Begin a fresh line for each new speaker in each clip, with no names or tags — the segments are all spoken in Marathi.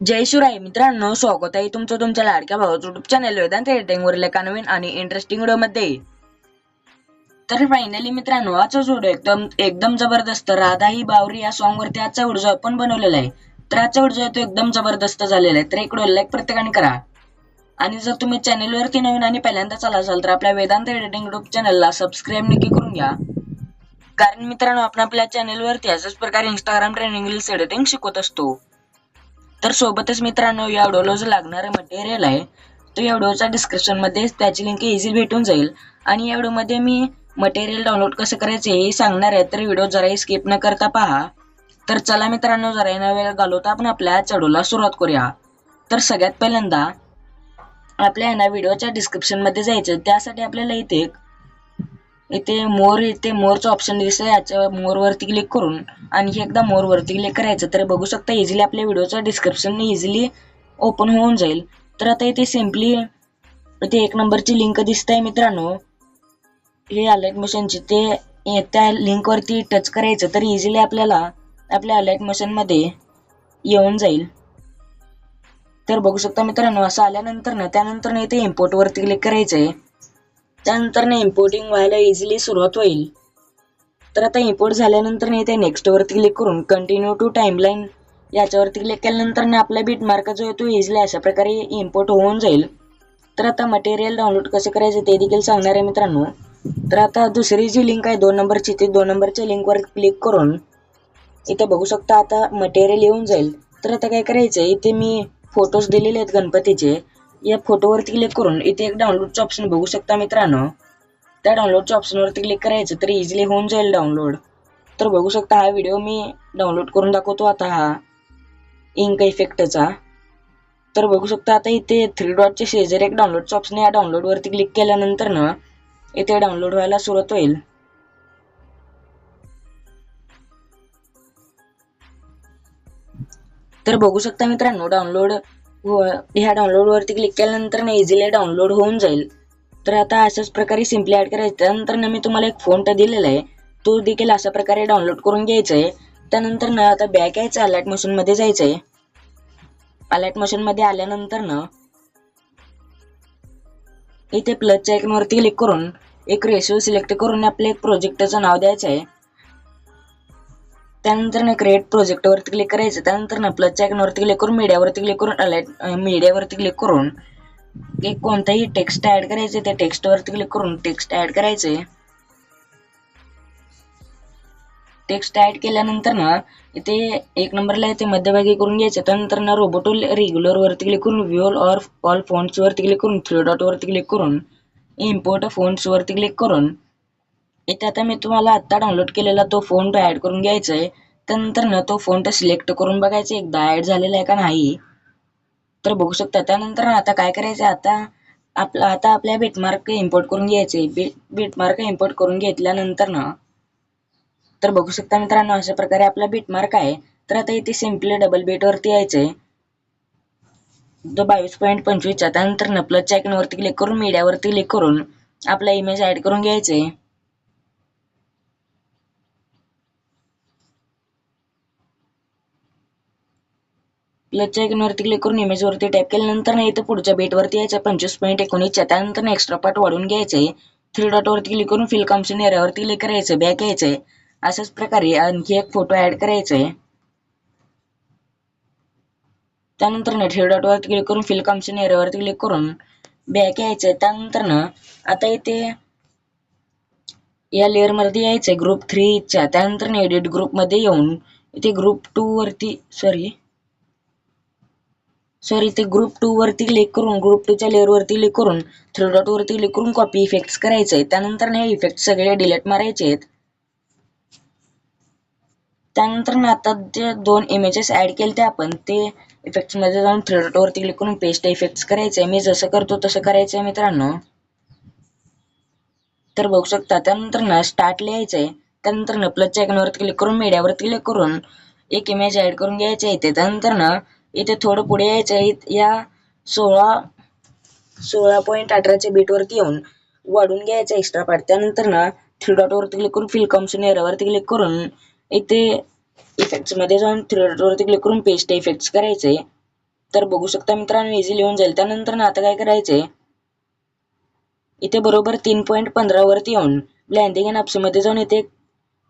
जय शिवराय मित्रांनो स्वागत आहे तुमचं तुमच्या लाडक्या भावाचं युट्यूब चॅनल वेदांत एडिटिंग वरील एका नवीन आणि इंटरेस्टिंग व्हिडिओमध्ये. तर फायनली मित्रांनो आजचा व्हिडिओ एकदम एकदम जबरदस्त राधा ही बावरी या सॉन्ग वरती आजचा व्हिडिओ आपण बनवलेला आहे. तर आजचा व्हिडिओ तो एकदम जबरदस्त झालेला आहे. तर एक लाईक प्रत्येकाने करा. आणि जर तुम्ही चॅनलवरती नवीन आणि पहिल्यांदा आला असाल तर आपल्या वेदांत एडिटिंग युट्यूब चॅनलला सबस्क्राईब नक्की करून घ्या. कारण मित्रांनो आपण आपल्या चॅनलवरती अशाच प्रकारे इंस्टाग्राम ट्रेनिंग रील्स एडिटिंग शिकवत असतो. तर सोबतच मित्रांनो या व्हिडिओला जो लागणारं मटेरियल आहे तो या व्हिडिओच्या डिस्क्रिप्शनमध्ये त्याची लिंक इझी भेटून जाईल. आणि या व्हिडिओमध्ये मी मटेरियल डाउनलोड कसं करायचे हे सांगणार आहे तर व्हिडिओ जराही स्किप न करता पहा. तर चला मित्रांनो जरा न वेळ घालवता आपण आपल्या चढूला सुरुवात करूया. तर सगळ्यात पहिल्यांदा आपल्या ना व्हिडिओच्या डिस्क्रिप्शनमध्ये जायचं त्यासाठी आपल्याला इथे एक इथे मोर इथे मोरचं ऑप्शन दिसतंय. याच्या मोरवरती क्लिक करून आणखी एकदा मोरवरती क्लिक करायचं. तर बघू शकता इझिली आपल्या व्हिडिओचं डिस्क्रिप्शन इझिली ओपन होऊन जाईल. तर आता इथे सिम्पली इथे एक नंबरची लिंक दिसत आहे मित्रांनो. हे अलर्ट मिशनची ते त्या लिंकवरती टच करायचं. तर इझिली आपल्याला आपल्या अलर्ट मशनमध्ये येऊन जाईल. तर बघू शकता मित्रांनो असं आल्यानंतर ना त्यानंतर ना इथे इम्पोर्टवरती क्लिक करायचं आहे त्यानंतर ना इम्पोर्टिंग व्हायला इझिली सुरुवात होईल. तर आता इम्पोर्ट झाल्यानंतर ना इथे नेक्स्टवरती क्लिक करून कंटिन्यू टू टाइमलाईन याच्यावरती क्लिक केल्यानंतर ना आपला बीट मार्क जो आहे तो इझिली अशा प्रकारे इम्पोर्ट होऊन जाईल. तर आता मटेरियल डाउनलोड कसं करायचं ते देखील सांगणार आहे मित्रांनो. तर आता दुसरी जी लिंक आहे दोन नंबरची ती दोन नंबरच्या लिंकवर क्लिक करून इथे बघू शकता आता मटेरियल येऊन जाईल. तर आता काय करायचं इथे मी फोटोज दिलेले आहेत गणपतीचे. या फोटोवरती क्लिक करून इथे एक डाउनलोडचं ऑप्शन बघू शकता मित्रांनो. त्या डाउनलोडच्या ऑप्शनवरती क्लिक करायचं तर इझिली होऊन जाईल डाउनलोड तर बघू शकता हा व्हिडिओ मी डाउनलोड करून दाखवतो आता हा इंक इफेक्टचा तर बघू शकता आता इथे थ्री डॉटचे शेजारी एक डाउनलोडचं ऑप्शन या डाउनलोडवरती क्लिक केल्यानंतर ना इथे डाउनलोड व्हायला सुरुवात होईल. तर बघू शकता मित्रांनो डाउनलोड ह्या डाउनलोडवरती क्लिक केल्यानंतर ना इझिली डाउनलोड होऊन जाईल. तर आता अशाच प्रकारे सिम्पली ॲड करायचं. त्यानंतर ना मी तुम्हाला एक फोन दिलेला आहे. तो देखील अशा प्रकारे डाउनलोड करून घ्यायचा आहे. त्यानंतर ना आता बॅक यायचं अलर्ट मशीनमध्ये जायचं आहे. अलर्ट मशीनमध्ये आल्यानंतर ना इथे प्लसच्या वरती क्लिक करून एक रेशो सिलेक्ट करून आपल्या एक प्रोजेक्टचं नाव द्यायचं आहे. त्यानंतर ना क्रिएट प्रोजेक्ट वरती क्लिक करायचं. त्यानंतर ना प्लस वरती क्लिक करून मीडियावरती क्लिक करून अलाइट मीडियावरती क्लिक करून एक कोणताही टेक्स्ट ऍड करायचे त्या टेक्स्ट वरती क्लिक करून टेक्स्ट ऍड करायचे टेक्स्ट ऍड केल्यानंतर ना इथे एक नंबरला इथे मध्यभागी करून घ्यायचं. त्यानंतर ना रोबोटोल रेग्युलर वरती क्लिक करून व्ह्युअल ऑर ऑल फोन्स वरती क्लिक करून थ्री डॉटवरती क्लिक करून इम्पोर्ट फोन्स वरती क्लिक करून इथे आता मी तुम्हाला आत्ता डाउनलोड केलेला तो फोन ॲड ऍड करून घ्यायचा आहे त्यानंतर ना तो फोन सिलेक्ट करून बघायचा एकदा ऍड झालेला आहे का नाही? तर बघू शकता. त्यानंतर आता काय करायचं आता आपला आता आपल्या बिटमार्क इम्पोर्ट करून घ्यायचे बिटमार्क इम्पोर्ट करून घेतल्यानंतर ना तर बघू शकता मित्रांनो अशा प्रकारे आपला बिटमार्क आहे. तर आता इथे सिम्पली डबल बेटवरती यायचंय. जो बावीस पॉईंट पंचवीसच्या त्यानंतर न प्लस आयकनवरती क्लिक करून मीडियावरती क्लिक करून आपला इमेज ऍड करून घ्यायचंय. प्लसच्या वरती क्लिक करून इमेजवरती टाईप केल्यानंतर इथं पुढच्या बेटवरती यायचं. पंचवीस पॉईंट एकोणीसच्या त्यानंतर एक्स्ट्रा पार्ट वाढून घ्यायचंय थ्री डॉटवरती क्लिक करून फिल कॉम्प्शन एरियावरती क्लिक करायचं बॅक यायचं आहे अशाच प्रकारे आणखी एक फोटो ॲड करायचा. आहे त्यानंतर ना थ्री डॉटवरती क्लिक करून फिल कॉम्प्शन एरियावरती क्लिक करून बॅक यायचं. त्यानंतर ना आता इथे या लेअरमध्ये यायचं आहे ग्रुप थ्रीच्या त्यानंतर एडिट ग्रुपमध्ये येऊन इथे ग्रुप टूवरती सॉरी सॉरी ते ग्रुप टू वरती क्लिक करून ग्रुप टूच्या लेअर वरती क्लिक करून थ्री डॉट वरती क्लिक करून कॉपी इफेक्ट्स करायचे. त्यानंतर हे इफेक्ट सगळे डिलीट मारायचे आहेत. त्यानंतर ना आता जे दोन इमेजेस ऍड केले ते आपण ते इफेक्ट्समध्ये जाऊन थ्री डॉट वरती क्लिक करून पेस्ट इफेक्ट्स करायचे. मी जसं करतो तसं करायचंय मित्रांनो. तर बघू शकता त्यानंतर ना स्टार्ट लिहायचंय. त्यानंतर ना प्लसच्या आयकॉनवरती क्लिक करून मीडियावरती क्लिक करून एक इमेज ऍड करून घ्यायचे इथे. त्यानंतर ना इथे थोडं पुढे यायचं आहे. या सोळा सोळा पॉईंट अठराच्या बीटवरती येऊन वाढून घ्यायचं एक्स्ट्रा पार्ट त्यानंतर ना थ्री डॉटवरती क्लिक करून फिल कॉम्सन एरावरती क्लिक करून इथे इफेक्ट्समध्ये जाऊन थ्री डॉटवरती क्लिक करून पेस्ट इफेक्ट्स करायचे. तर बघू शकता मित्रांनो इझिली लिहून जाईल. त्यानंतर ना आता काय करायचे इथे बरोबर तीन पॉईंट पंधरा वरती येऊन ब्लँडिंग अँड ऑप्शनमध्ये जाऊन इथे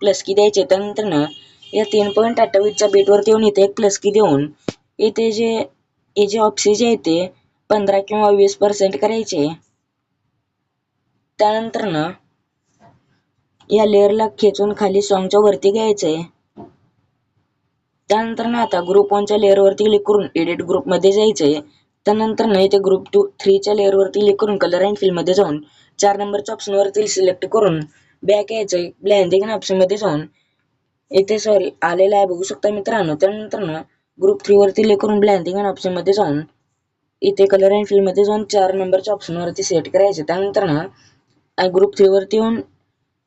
प्लस की द्यायचे त्यानंतर ना या तीन पॉईंट अठ्ठावीसच्या बीटवरती येऊन इथे एक प्लस की देऊन इथे जे हे जे ऑप्शन जे आहे ते पंधरा किंवा वीस पर्सेंट करायचे. त्यानंतर ना या लेअरला खेचून खाली सॉंगच्या वरती घ्यायचंय. त्यानंतर ना आता ग्रुप वनच्या लेअरवरती क्लिक करून एडिट ग्रुपमध्ये जायचंय. त्यानंतर ना इथे ग्रुप टू थ्रीच्या लेअरवरती क्लिक करून कलर अँड फिलमध्ये जाऊन चार नंबरच्या ऑप्शनवरती सिलेक्ट करून बॅक यायचंय. ब्लँडिंग ऑप्शनमध्ये जाऊन. इथे सॉरी आलेला आहे. बघू शकता मित्रांनो. त्यानंतर ना ग्रुप थ्री वरती क्लिक करून ब्लँडिंग अँड ऑप्शनमध्ये जाऊन इथे कलर अँड फिलमध्ये जाऊन चार नंबरच्या ऑप्शनवरती सेट करायचे. त्यानंतर ना ग्रुप थ्री वरती येऊन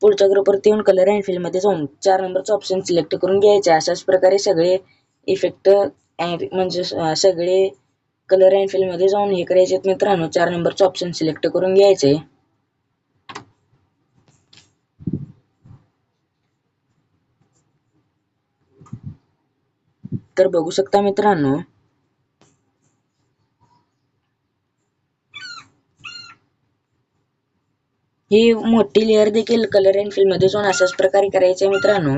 पुढच्या ग्रुपवरती येऊन कलर अँड फिलमध्ये जाऊन चार नंबरचं ऑप्शन सिलेक्ट करून घ्यायचे. अशाच प्रकारे सगळे इफेक्ट म्हणजे सगळे कलर अँड फिलमध्ये जाऊन हे करायचे आहेत मित्रांनो. चार नंबरचं ऑप्शन सिलेक्ट करून घ्यायचे. तर बघू शकता मित्रांनो. ही मोठी लेअर देखील कलर अँड फिलमध्ये जाऊन अशाच प्रकारे करायचे आहे मित्रांनो.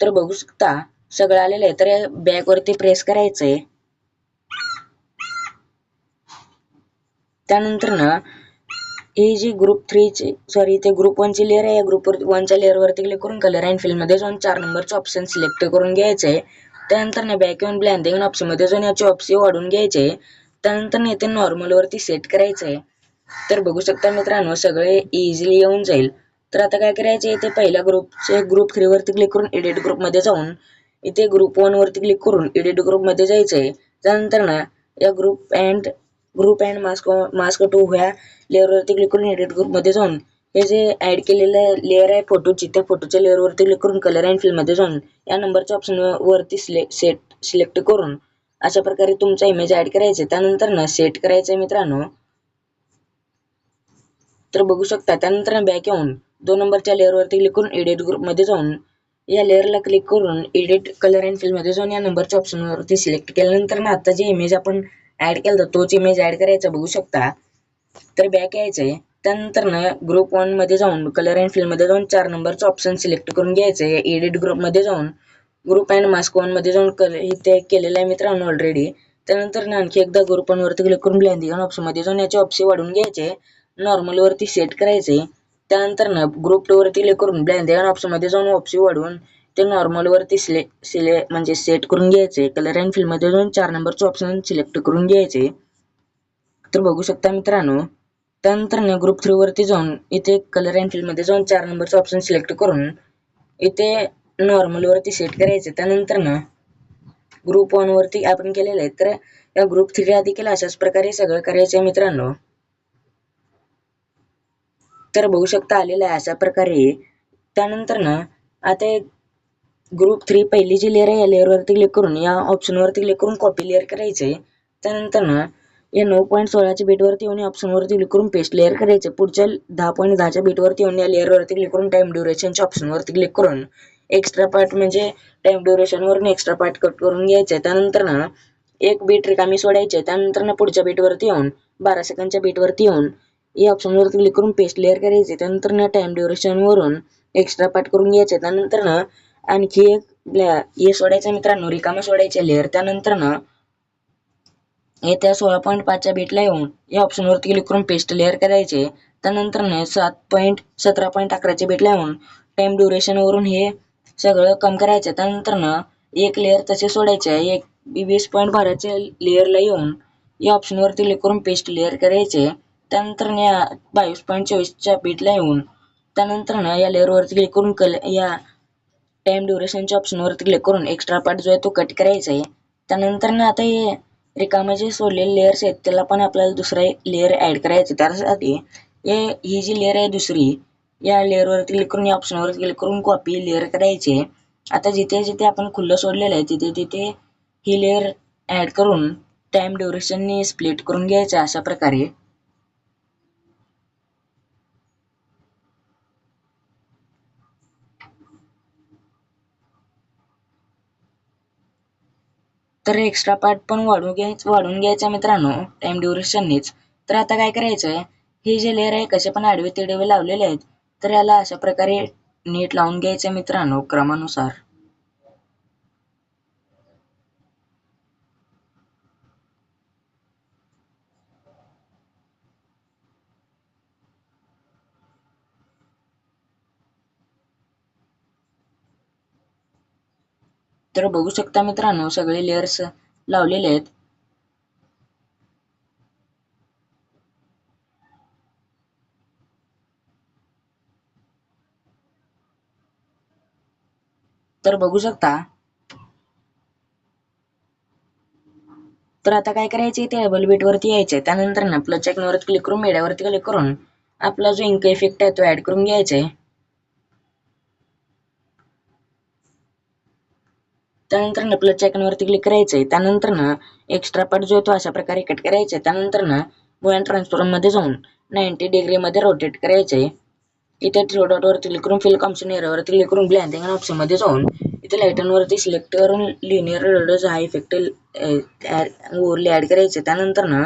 तर बघू शकता सगळं आलेलं आहे. तर बॅक वरती प्रेस करायचंय. त्यानंतर ना ही जी ग्रुप थ्रीची सॉरी ते ग्रुप वनची लेअर आहे. या ग्रुप वनच्या लेअर वरती क्लिक करून कलर अँड फिलमध्ये जाऊन चार नंबरचे ऑप्शन सिलेक्ट करून घ्यायचंय त्यानंतर ना बॅक येऊन ब्लँडिंग ऑप्शनमध्ये जाऊन याची ऑप्शन वाढून घ्यायचे. त्यानंतर ना इथे नॉर्मल वरती सेट करायचंय. तर बघू शकता मित्रांनो सगळे इझिली येऊन जाईल. तर आता काय करायचे इथे पहिल्या ग्रुपचे ग्रुप थ्री वरती क्लिक करून एडिट ग्रुपमध्ये जाऊन इथे ग्रुप वन वरती क्लिक करून एडिट ग्रुपमध्ये जायचंय. त्यानंतर ना या group and group and mask mask two ह्या लेअर वरती क्लिक करून एडिट ग्रुपमध्ये जाऊन हे जे ऍड केलेलं लेअर आहे फोटोची त्या फोटोच्या लेअर वरती क्लिक करून कलर अँड फिलमध्ये जाऊन या नंबरच्या ऑप्शन वरती सेट सिलेक्ट करून अशा प्रकारे तुमचा इमेज ऍड करायचे. त्यानंतर ना सेट करायचंय मित्रांनो. तर बघू शकता त्यानंतर ना बॅक येऊन दोन नंबरच्या लेअरवरती क्लिक करून एडिट ग्रुपमध्ये जाऊन या लेअरला क्लिक करून एडिट कलर अँड फिलमध्ये जाऊन या नंबरच्या ऑप्शनवरती सिलेक्ट केल्यानंतर ना आता जे इमेज आपण ऍड केलं तोच इमेज ऍड करायचा बघू शकता. तर बॅक यायचं आहे त्यानंतर ना ग्रुप वनमध्ये जाऊन कलर अँड फिलमध्ये जाऊन चार नंबरचं ऑप्शन सिलेक्ट करून घ्यायचे. एडिट ग्रुपमध्ये जाऊन ग्रुप अँड मास्क वनमध्ये जाऊन कल इथे केलेलं आहे मित्रांनो ऑलरेडी त्यानंतर ना आणखी एकदा ग्रुप वन वरती क्लिक करून ब्लँडिंग ऑप्शनमध्ये जाऊन याचे ऑप्शन वाढून घ्यायचे. नॉर्मल वरती सेट करायचे. त्यानंतर ना ग्रुप टू वरती क्लिक करून ब्लँडिंग ऑप्शनमध्ये जाऊन ऑप्शन वाढवून ते नॉर्मल वरती सिले सिले म्हणजे सेट करून घ्यायचे. कलर अँड फिलमध्ये जाऊन चार नंबरचे ऑप्शन सिलेक्ट करून घ्यायचे. तर बघू शकता मित्रांनो त्यानंतर ना ग्रुप थ्री वरती जाऊन इथे कलर अँड फिलमध्ये जाऊन चार नंबरचे ऑप्शन सिलेक्ट करून इथे नॉर्मल वरती सेट करायचे. त्यानंतर ना ग्रुप वन वरती आपण केलेलं आहे. तर या ग्रुप थ्री आधी केलं अशाच प्रकारे सगळं करायचं आहे मित्रांनो. तर बघू शकता आलेलं आहे अशा प्रकारे. त्यानंतर ना आता ग्रुप थ्री पहिली जी लेअर आहे या लेअरवरती क्लिक करून या ऑप्शनवरती क्लिक करून कॉपी लेअर करायचे त्यानंतर ना या नऊ पॉईंट सोळाच्या बीटवरती येऊन या ऑप्शनवरती क्लिक करून पेस्ट लेअर करायचे. पुढच्या दहा पॉईंट दहाच्या बीटवरती येऊन या लेअरवरती क्लिक करून टाइम ड्युरेशनच्या ऑप्शनवरती क्लिक करून एक्स्ट्रा पार्ट म्हणजे टाइम ड्युरेशनवरून एक्स्ट्रा पार्ट कट करून घ्यायचे. त्यानंतर ना एक बीट रिकामी सोडायचे. त्यानंतर ना पुढच्या बीटवरती येऊन बारा सेकंडच्या बीटवरती येऊन या ऑप्शनवरती क्लिक करून पेस्ट लेअर करायचे. त्यानंतर ना टाईम ड्युरेशनवरून एक्स्ट्रा पार्ट करून घ्यायचे. त्यानंतर ना आणखी एक हे सोडायचं मित्रांनो. रिकामा सोडायचे लेअर त्यानंतर ना येत्या सोळा पॉईंट पाचच्या बीटला येऊन या ऑप्शनवरती क्लिक करून पेस्ट लेअर करायचे. त्यानंतर ना सात पॉईंट सतरा पॉईंट अकराच्या बीटला येऊन टाइम ड्युरेशनवरून हे सगळं कम करायचं. त्यानंतर ना एक लेअर तसे सोडायचे. एक वीस पॉईंट बाराच्या लेअरला येऊन या ऑप्शनवरती क्लिक करून पेस्ट लेअर करायचे. त्यानंतर या बावीस पॉईंट चोवीसच्या बीटला येऊन त्यानंतर ना या लेअरवरती क्लिक करून कल या टाइम ड्युरेशनच्या ऑप्शनवरती क्लिक करून एक्स्ट्रा पार्ट जो आहे तो कट करायचा. आहे त्यानंतर ना आता हे रिकामे जे सोडलेले लेअर्स आहेत त्याला पण आपल्याला दुसरा लेअर ॲड करायचं त्यासाठी हे ही जी लेअर आहे दुसरी या लेअरवर क्लिक करून या ऑप्शनवर क्लिक करून कॉपी लेअर करायचे. आता जिथे जिथे आपण खुल्लं सोडलेलं आहे तिथे तिथे ही लेअर ॲड करून टाइम ड्युरेशनने स्प्लिट करून घ्यायचं अशा प्रकारे. तर एक्स्ट्रा पार्ट पण वाढवून घ्यायचं वाढून घ्यायचा मित्रांनो. टाइम ड्युरेशननीच तर आता काय करायचं आहे हे जे लेअर आहे कसे पण आडवे तिडवे लावलेले आहेत तर याला अशा प्रकारे नीट लावून घ्यायचं मित्रांनो क्रमानुसार. तर बघू शकता मित्रांनो सगळे लेअर्स लावलेले आहेत. तर बघू शकता. तर आता काय करायचे ते डबल बीट वरती यायचे त्यानंतर ना प्लस चेकनवरती क्लिक करून मीडियावरती क्लिक करून आपला जो इंक इफेक्ट आहे तो ऍड करून घ्यायचा आहे त्यानंतर ना प्लस आयकॉनवरती क्लिक करायचंय. त्यानंतर ना एक्स्ट्रा पार्ट जो आहे तो अशा प्रकारे कट करायचा आहे त्यानंतर ना गोयन ट्रान्सफॉर्ममध्ये जाऊन नाईन्टी डिग्री मध्ये रोटेट करायचंय. इथे थ्री डॉटवरती क्लिक करून फिल कॉम्प्शन एरियावरती क्लिक करून ब्लँडिंग ऑप्शनमध्ये जाऊन इथे लाईटांवरती सिलेक्ट करून लिनियर रोडर्स हा इफेक्ट ओरली ऍड करायचे त्यानंतर ना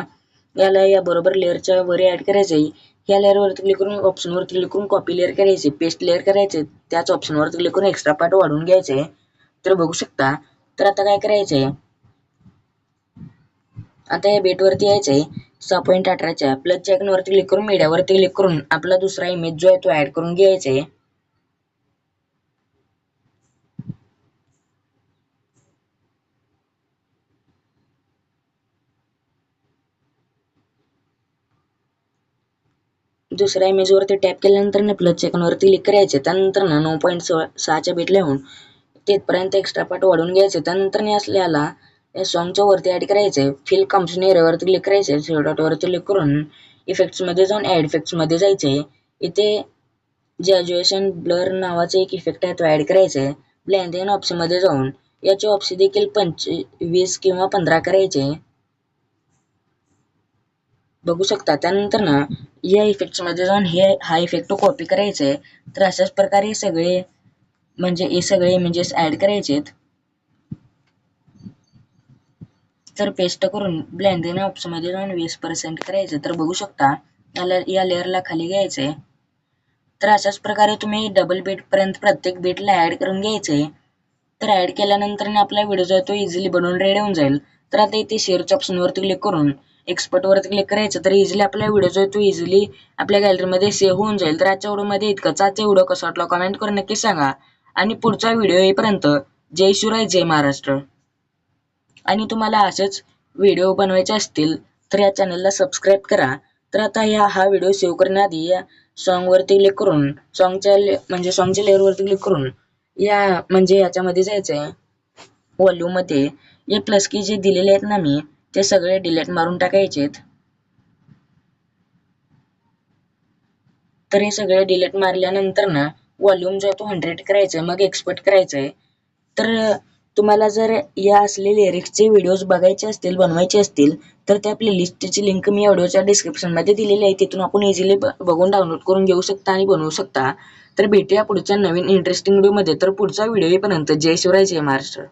याला या बरोबर लेअरच्या वर ऍड करायचंय. या लेअरवरती क्लिक करून ऑप्शनवरती क्लिक करून कॉपी लेअर करायची पेस्ट लेअर करायचे त्याच ऑप्शनवरती क्लिक करून एक्स्ट्रा पार्ट वाढवून घ्यायचे तर बघू शकता. तर आता काय करायचंय? आता या बेटवरती यायचंय. सहा पॉईंट अठराच्या प्लस वरती क्लिक करून मीडियावरती क्लिक करून आपला दुसरा इमेज जो आहे तो ऍड करून घ्यायचा आहे दुसऱ्या इमेजवरती टॅप केल्यानंतर ना प्लस वरती क्लिक करायचे त्यानंतर ना नऊ पॉईंट सहाच्या बीट लिहून तिथपर्यंत एक्स्ट्रा पार्ट वाढवून घ्यायचे. त्यानंतर असल्याला या सॉंगच्या वरती ऍड करायचे. फिल कम्प्शन एरियावरती क्लिक करायचे. थ्री वरती क्लिक करून इफेक्ट्समध्ये जाऊन ॲड इफेक्ट्समध्ये जायचे. इथे ग्रॅज्युएशन ब्लर नावाचे एक इफेक्ट आहे तो ऍड करायचे. आहे ब्लँडिंग जाऊन याचे ऑप्शन देखील पंचवीस किंवा पंधरा करायचे. बघू शकता. त्यानंतर ना या इफेक्ट्समध्ये जाऊन हे हा इफेक्ट कॉपी करायचे. तर अशाच प्रकारे सगळे म्हणजे हे सगळे इमेजेस ऍड करायचे तर पेस्ट करून ब्लँडिंग ऑप्शनमध्ये जाऊन वीस पर्सेंट करायचे. तर बघू शकता या लेअरला खाली घ्यायचे तर अशाच प्रकारे तुम्ही डबल बेड पर्यंत प्रत्येक बीटला ऍड करून घ्यायचे तर ऍड केल्यानंतर आपला व्हिडिओ जो आहे तो इझिली बनवून रेडी होऊन जाईल. तर आता इथे शेअरच्या ऑप्शनवरती क्लिक करून एक्सपर्टवरती क्लिक करायचं. तर इझिली आपला व्हिडिओ जो आहे तो इझिली आपल्या गॅलरीमध्ये सेव्ह होऊन जाईल. तर आजच्या व्हिडिओमध्ये इतकंच. आजचा व्हिडिओ कसा वाटला कमेंट करून नक्की सांगा. आणि पुढचा व्हिडिओ येईपर्यंत जय शिवराय जय महाराष्ट्र. आणि तुम्हाला असेच व्हिडिओ बनवायचे असतील तर या चॅनलला सबस्क्राईब करा. तर आता या हा व्हिडिओ सेव्ह करण्याआधी या सॉन्गवरती क्लिक करून सॉन्गच्या म्हणजे सॉन्गच्या लेअरवरती क्लिक करून या म्हणजे याच्यामध्ये जायचं आहे व्हॉल्यूममध्ये हे प्लस की जे दिलेले आहेत ना मी ते सगळे डिलीट मारून टाकायचेत. तर हे सगळे डिलीट मारल्यानंतर ना व्हॉल्यूम जो आहे तो हंड्रेड करायचा मग एक्सपर्ट करायचं आहे तर तुम्हाला जर या असले लिरिक्सचे व्हिडिओज बघायचे असतील बनवायचे असतील तर त्या प्लेलिस्टची लिंक मी ऑडिओच्या डिस्क्रिप्शनमध्ये दिलेली आहे. तिथून आपण इझिली बघून डाउनलोड करून घेऊ शकता आणि बनवू शकता. तर भेटूया पुढच्या नवीन इंटरेस्टिंग व्हिडिओमध्ये तर पुढचा व्हिडिओ येईपर्यंत. जय शिवराय जय महाराष्ट्र.